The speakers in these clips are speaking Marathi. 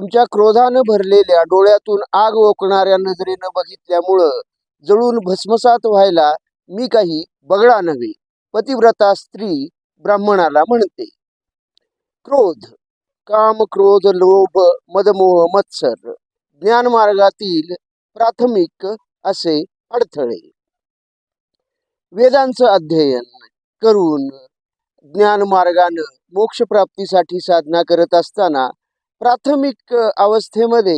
तुमच्या क्रोधानं भरलेल्या डोळ्यातून आग ओकणाऱ्या नजरेनं बघितल्यामुळं जळून भस्मसात व्हायला मी काही बगळा नव्हे पतिव्रता स्त्री ब्राह्मणाला म्हणते. क्रोध काम क्रोध लोभ मदमोह मत्सर ज्ञानमार्गातील प्राथमिक असे अडथळे. वेदांचं अध्ययन करून ज्ञानमार्गानं मोक्षप्राप्तीसाठी साधना करत असताना प्राथमिक अवस्थेमध्ये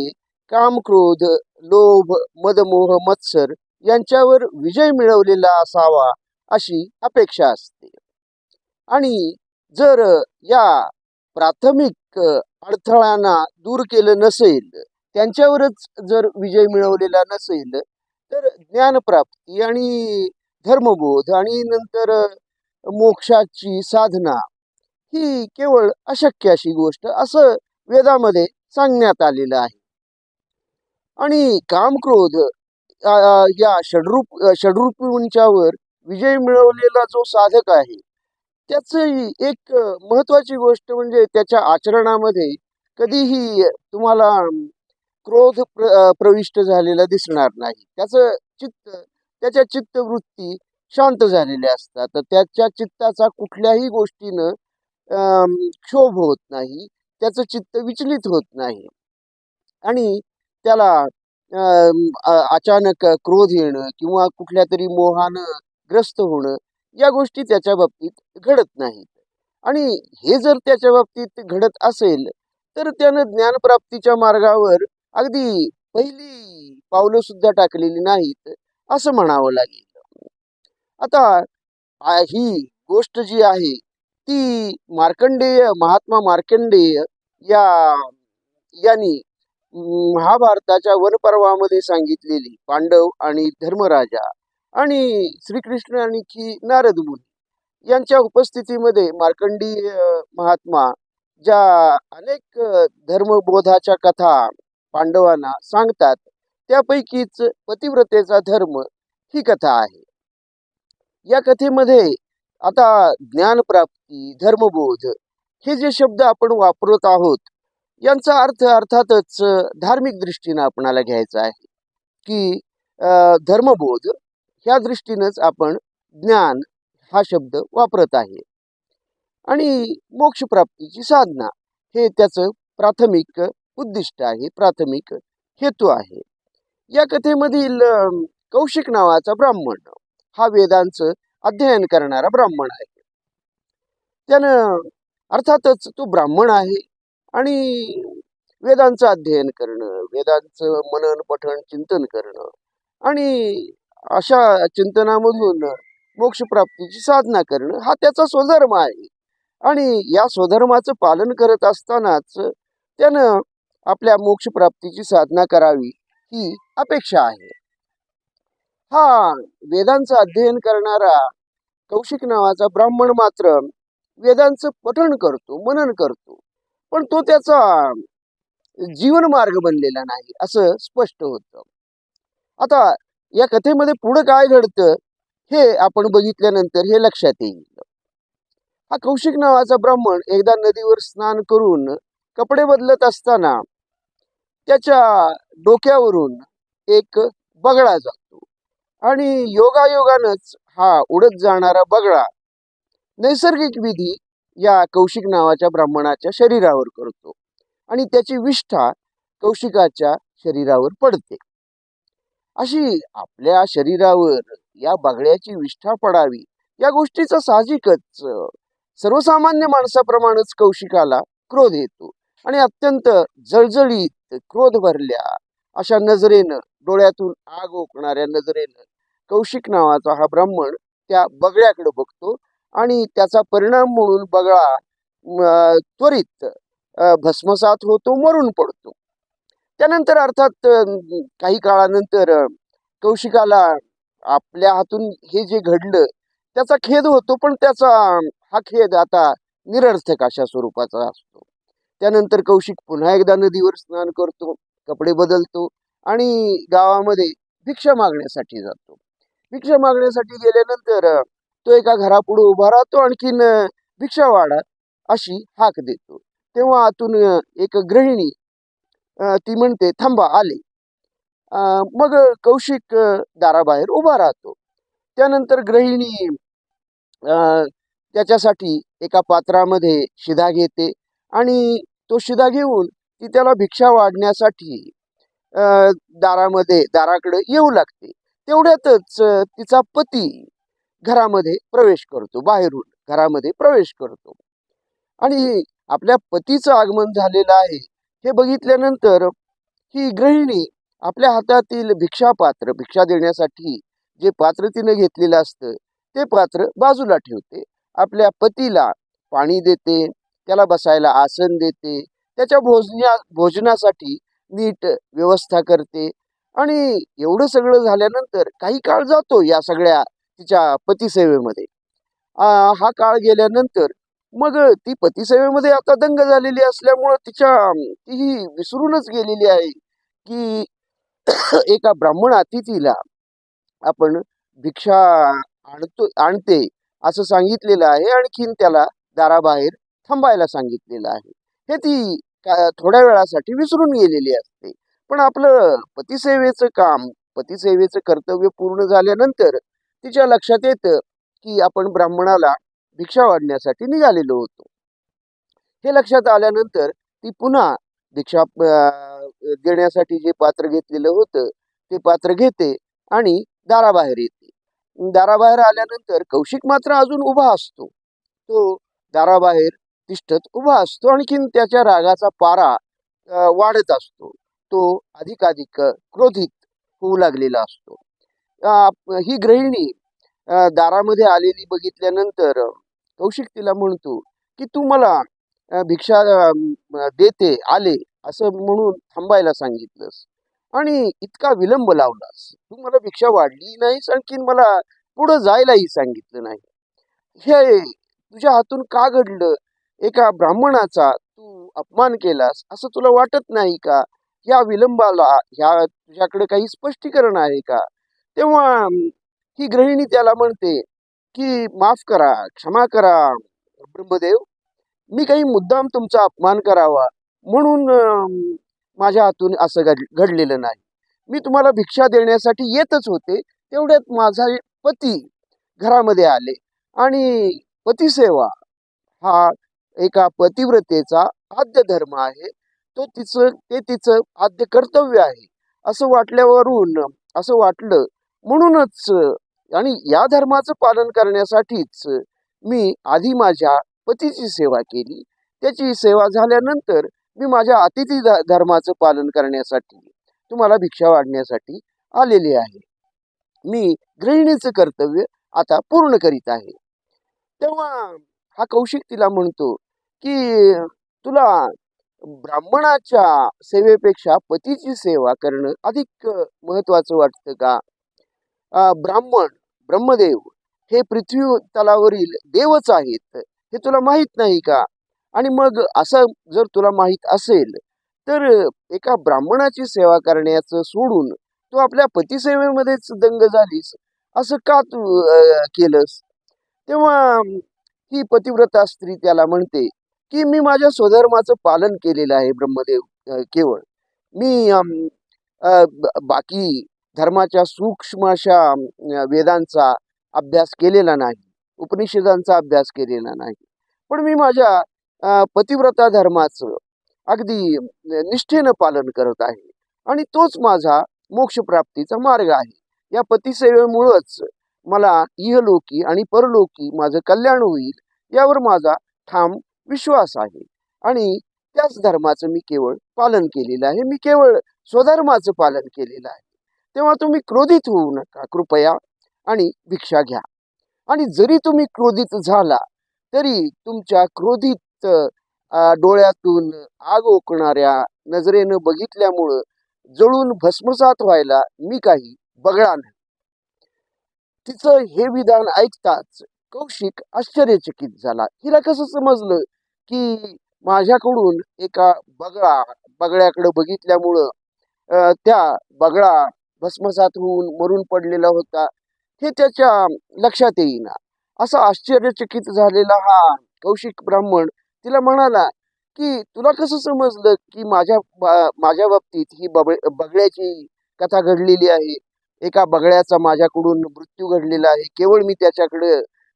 काम क्रोध लोभ मदमोह मत्सर यांच्यावर विजय मिळवलेला असावा अशी अपेक्षा असते. आणि जर या प्राथमिक अडथळ्यांना दूर केलं नसेल त्यांच्यावरच जर विजय मिळवलेला नसेल तर ज्ञानप्राप्ती आणि धर्मबोध आणि नंतर मोक्षाची साधना ही केवळ अशक्य अशी गोष्ट असं वेदामध्ये सांगण्यात आलेलं आहे. आणि कामक्रोध या षडरूप षडरूपींच्यावर विजय मिळवलेला जो साधक आहे त्याच एक महत्वाची गोष्ट म्हणजे त्याच्या आचरणामध्ये कधीही तुम्हाला क्रोध प्र प्रविष्ट झालेला दिसणार नाही. त्याचं चित्त त्याच्या चित्तवृत्ती शांत झालेल्या असतात. तर त्याच्या चित्ताचा कुठल्याही गोष्टीनं क्षोभ होत नाही. त्याचं चित्त विचलित होत नाही. आणि त्याला अचानक क्रोध येणं किंवा कुठल्या तरी मोहानं ग्रस्त होणं या गोष्टी त्याच्या बाबतीत घडत नाहीत. आणि हे जर त्याच्या बाबतीत घडत असेल तर त्यानं ज्ञानप्राप्तीच्या मार्गावर अगदी पहिली पावलं सुद्धा टाकलेली नाहीत असं म्हणावं लागेल. आता ही गोष्ट जी आहे ती मार्कंडेय महात्मा मार्कंडेय या यांनी महाभारताच्या वनपर्वामध्ये सांगितलेली पांडव आणि धर्मराजा आणि श्रीकृष्ण आणि की नारद मुनी यांच्या उपस्थितीमध्ये मार्कंडीय महात्मा ज्या अनेक धर्मबोधाच्या कथा पांडवांना सांगतात त्यापैकीच पतिव्रतेचा धर्म ही कथा आहे. या कथेमध्ये आता ज्ञानप्राप्ती धर्मबोध हे जे शब्द आपण वापरत आहोत यांचा अर्थ अर्थातच धार्मिक दृष्टीनं आपणाला घ्यायचा आहे. की धर्मबोध ह्या दृष्टीनंच आपण ज्ञान हा शब्द वापरत आहे. आणि मोक्षप्राप्तीची साधना हे त्याचं प्राथमिक उद्दिष्ट आहे प्राथमिक हेतू आहे. या कथेमधील कौशिक नावाचा ब्राह्मण हा वेदांचं अध्ययन करणारा ब्राह्मण आहे. त्यानं अर्थातच तो ब्राह्मण आहे आणि वेदांचं अध्ययन करणं वेदांचं मनन पठण चिंतन करणं आणि अशा चिंतनामधून मोक्षप्राप्तीची साधना करणं हा त्याचा स्वधर्म आहे. आणि या स्वधर्माचं पालन करत असतानाच त्यानं आपल्या मोक्षप्राप्तीची साधना करावी ही अपेक्षा आहे. हा वेदांचं अध्ययन करणारा कौशिक नावाचा ब्राह्मण मात्र वेदांचं पठण करतो मनन करतो. पण तो त्याचा जीवन मार्ग बनलेला नाही असं स्पष्ट होतं. आता या कथेमध्ये पुढं काय घडतं हे आपण बघितल्यानंतर हे लक्षात येईल. हा कौशिक नावाचा ब्राह्मण एकदा नदीवर स्नान करून कपडे बदलत असताना त्याच्या डोक्यावरून एक बगळा जातो. आणि योगायोगानंच हा उडत जाणारा बगळा नैसर्गिक विधी या कौशिक नावाच्या ब्राह्मणाच्या शरीरावर करतो आणि त्याची विष्ठा कौशिकाच्या शरीरावर पडते. अशी आपल्या शरीरावर या बगळ्याची विष्ठा पडावी या गोष्टीचा साहजिकच सर्वसामान्य माणसाप्रमाणेच कौशिकाला क्रोध येतो आणि अत्यंत जळजळीत क्रोध भरल्या अशा नजरेनं डोळ्यातून आग ओकणाऱ्या नजरेनं कौशिक नावाचा हा ब्राह्मण त्या बगळ्याकडे बघतो आणि त्याचा परिणाम म्हणून बगळा त्वरित भस्मसात होतो मरून पडतो. त्यानंतर अर्थात काही काळानंतर कौशिकाला आपल्या हातून हे जे घडलं त्याचा खेद होतो पण त्याचा हा खेद आता निरर्थक अशा स्वरूपाचा असतो. त्यानंतर कौशिक पुन्हा एकदा नदीवर स्नान करतो कपडे बदलतो आणि गावामध्ये भिक्षा मागण्यासाठी जातो. भिक्षा मागण्यासाठी गेल्यानंतर तो एका घरापुढे उभा राहतो आणखीन भिक्षा वाढा अशी हाक देतो. तेव्हा आतून एक गृहिणी ती म्हणते थांबा आले. मग कौशिक दाराबाहेर उभा राहतो. त्यानंतर गृहिणी त्याच्यासाठी एका पात्रामध्ये शिधा घेते आणि तो शिधा घेऊन ती त्याला भिक्षा वाढण्यासाठी दारामध्ये दाराकडे येऊ लागते. तेवढ्यातच तिचा पती घरामध्ये प्रवेश करतो. बाहेरून घरामध्ये प्रवेश करतो. आणि आपल्या पतीचं आगमन झालेलं आहे. हे बघितल्यानंतर ही गृहिणी आपल्या हातातील भिक्षा पात्र भिक्षा देण्यासाठी जे पात्र तिने घेतलेलं असतं ते पात्र बाजूला ठेवते. आपल्या पतीला पाणी देते त्याला बसायला आसन देते त्याच्या भोजन्या भोजनासाठी नीट व्यवस्था करते आणि एवढं सगळं झाल्यानंतर काही काळ जातो या सगळ्या तिच्या पतिसेवेमध्ये. हा काळ गेल्यानंतर मग ती पतिसेवेमध्ये आता दंग झालेली असल्यामुळं तिच्या ती विसरूनच गेलेली आहे की एका ब्राह्मण अतिथीला आपण भिक्षा आणतो आणते असं सांगितलेलं आहे. आणखीन त्याला दाराबाहेर थांबायला सांगितलेलं आहे. हे ती का- थोड्या वेळासाठी विसरून गेलेली असते. पण आपलं पतिसेवेचं काम पतिसेवेचं कर्तव्य पूर्ण झाल्यानंतर तिच्या लक्षात येतं की आपण ब्राह्मणाला भिक्षा वाढण्यासाठी निघालेलो होतो. हे लक्षात आल्यानंतर ती पुन्हा भिक्षा देण्यासाठी जे पात्र घेतलेलं होतं ते पात्र घेते आणि दाराबाहेर येते. दाराबाहेर आल्यानंतर कौशिक मात्र अजून उभा असतो. तो दाराबाहेर तिष्ठत उभा असतो. आणखीन त्याच्या रागाचा पारा वाढत असतो. तो अधिकाधिक क्रोधित होऊ लागलेला असतो. ही गृहिणी दारामध्ये आलेली बघितल्यानंतर कौशिक तिला म्हणतो की तू मला भिक्षा देते आले असं म्हणून थांबायला सांगितलंस. आणि इतका विलंब लावलास. तू मला भिक्षा वाढली नाहीस आणखीन मला पुढं जायलाही सांगितलं नाही. हे तुझ्या हातून का घडलं? एका ब्राह्मणाचा तू अपमान केलास असं तुला वाटत नाही का? या विलंबाला ह्या तुझ्याकडे काही स्पष्टीकरण आहे का? तेव्हा ही गृहिणी त्याला म्हणते की माफ करा क्षमा करा ब्रह्मदेव. मी काही मुद्दाम तुमचा अपमान करावा. म्हणून माझ्या हातून असं घड घडलेलं नाही. मी तुम्हाला भिक्षा देण्यासाठी येतच होते. तेवढ्यात माझा पती घरामध्ये आले. आणि पतिसेवा हा एका पतिव्रतेचा आद्य धर्म आहे. तो तिचं ते तिचं आद्य कर्तव्य आहे. असं वाटल्यावरून असं वाटलं म्हणूनच आणि या धर्माचं पालन करण्यासाठीच मी आधी माझ्या पतीची सेवा केली. त्याची सेवा झाल्यानंतर मी माझ्या अतिथी धर्माचं पालन करण्यासाठी तुम्हाला भिक्षा वाढण्यासाठी आलेली आहे. मी गृहिणीचं कर्तव्य आता पूर्ण करीत आहे. तेव्हा हा कौशिक तिला म्हणतो की तुला ब्राह्मणाच्या सेवेपेक्षा पतीची सेवा करणं अधिक महत्वाचं वाटतं का? ब्राह्मण ब्रह्मदेव हे पृथ्वी तलावरील देवच आहेत हे तुला माहीत नाही का? आणि मग असं जर तुला माहीत असेल तर एका ब्राह्मणाची सेवा करण्याचं सोडून तू आपल्या पतिसेवेमध्येच दंग झालीस असं का तू केलंस? तेव्हा ही पतिव्रता स्त्री त्याला म्हणते की मी माझ्या स्वधर्माचं पालन केलेलं आहे ब्रह्मदेव केवळ. मी बाकी धर्माच्या सूक्ष्म अशा वेदांचा अभ्यास केलेला नाही उपनिषदांचा अभ्यास केलेला नाही. पण मी माझ्या पतिव्रता धर्माचं अगदी निष्ठेनं पालन करत आहे आणि तोच माझा मोक्षप्राप्तीचा मार्ग आहे. या पतिसेवेमुळंच मला इहलोकी आणि परलोकी माझं कल्याण होईल यावर माझा ठाम विश्वास आहे. आणि त्याच धर्माचं मी केवळ पालन केलेलं आहे. मी केवळ स्वधर्माचं पालन केलेलं आहे. तेव्हा तुम्ही क्रोधित होऊ नका. कृपया आणि भिक्षा घ्या. आणि जरी तुम्ही क्रोधित झाला तरी तुमच्या क्रोधित डोळ्यातून आग ओकणाऱ्या नजरेनं बघितल्यामुळं जळून भस्मसात व्हायला मी काही बगळा नाही. तिचं हे विधान ऐकताच कौशिक आश्चर्यचकित झाला. हिला कसं समजलं की माझ्याकडून एका बगळा बगळ्याकडे बघितल्यामुळं त्या बगळा भस्मसात होऊन मरून पडलेला होता हे त्याच्या लक्षात येईना. असा आश्चर्यचकित झालेला हा कौशिक ब्राह्मण तिला म्हणाला की तुला कसं समजलं की माझ्या माझ्या बाबतीत ही बब बगळ्याची कथा घडलेली आहे? एका बगळ्याचा माझ्याकडून मृत्यू घडलेला आहे. केवळ मी त्याच्याकडे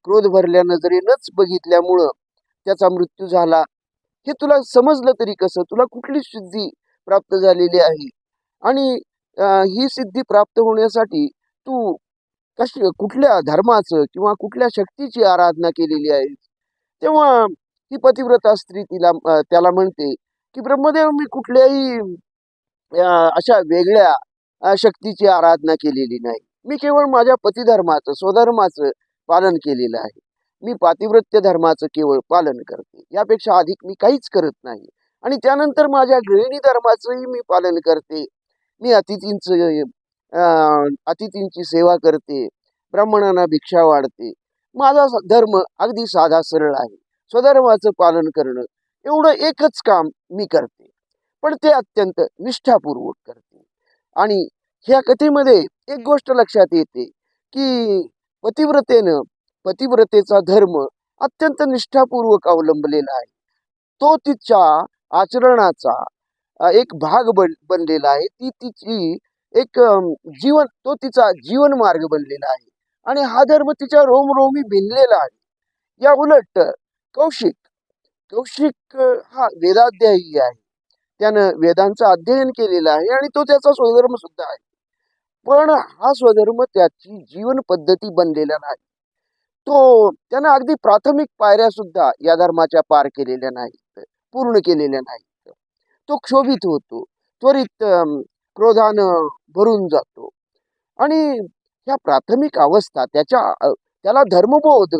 क्रोध भरल्या नजरेनंच बघितल्यामुळं त्याचा मृत्यू झाला. हे तुला समजलं तरी कसं? तुला कुठली सिद्धी प्राप्त झालेली आहे? आणि ही सिद्धी प्राप्त होण्यासाठी तू कशी कुठल्या धर्माचं किंवा कुठल्या शक्तीची आराधना केलेली आहे? तेव्हा ही पतिव्रता स्त्री तिला त्याला म्हणते की ब्रह्मदेव मी कुठल्याही अशा वेगळ्या शक्तीची आराधना केलेली नाही. मी केवळ माझ्या पतिधर्माचं स्वधर्माचं पालन केलेलं आहे. मी पातिवृत्य धर्माचं केवळ पालन करते. यापेक्षा अधिक मी काहीच करत नाही. आणि त्यानंतर माझ्या गृहिणी धर्माचंही मी पालन करते. मी अतिथींचं अतिथींची सेवा करते. ब्राह्मणांना भिक्षा वाढते. माझा धर्म अगदी साधा सरळ आहे. स्वधर्माचं पालन करणं एवढं एकच काम मी करते. पण ते अत्यंत निष्ठापूर्वक करते. आणि ह्या कथेमध्ये एक गोष्ट लक्षात येते की पतिव्रतेनं पतिव्रतेचा धर्म अत्यंत निष्ठापूर्वक अवलंबलेला आहे. तो तिच्या आचरणाचा एक भाग बन बनलेला आहे. ती तिची एक जीवन तो तिचा जीवन मार्ग बनलेला आहे. आणि हा धर्म तिच्या रोमरोमी भिनलेला आहे. या उलट कौशिक कौशिक हा वेदाध्यायी आहे. त्यानं वेदांचं अध्ययन केलेलं आहे आणि तो त्याचा स्वधर्म सुद्धा आहे. पण हा स्वधर्म त्याची जीवन पद्धती बनलेला नाही. तो त्यानं अगदी प्राथमिक पायऱ्या सुद्धा या धर्माच्या पार केलेल्या नाहीत पूर्ण केलेल्या नाहीत. तो क्षोभित होतो त्वरित क्रोधानं भरून जातो. आणि ह्या प्राथमिक अवस्था त्याच्या त्याला धर्मबोध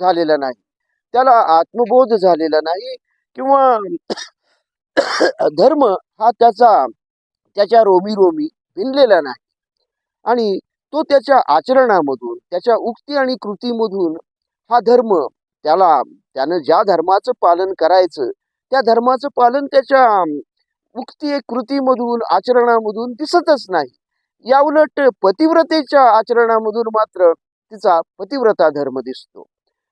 झालेला नाही. त्याला आत्मबोध झालेला नाही किंवा धर्म हा त्याचा त्याच्या रोमी रोमी भिनलेला नाही. आणि तो त्याच्या आचरणामधून त्याच्या उक्ती आणि कृतीमधून हा धर्म त्याला त्यानं ज्या धर्माचं पालन करायचं त्या धर्माचं पालन त्याच्या उक्ती कृतीमधून आचरणामधून दिसतच नाही. या उलट पतिव्रतेच्या आचरणामधून मात्र तिचा पतिव्रता धर्म दिसतो.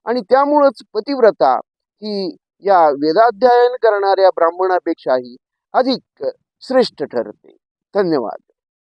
आणि त्यामुळंच पतिव्रता ही या वेदाध्ययन करणाऱ्या ब्राह्मणापेक्षाही अधिक श्रेष्ठ ठरते. धन्यवाद.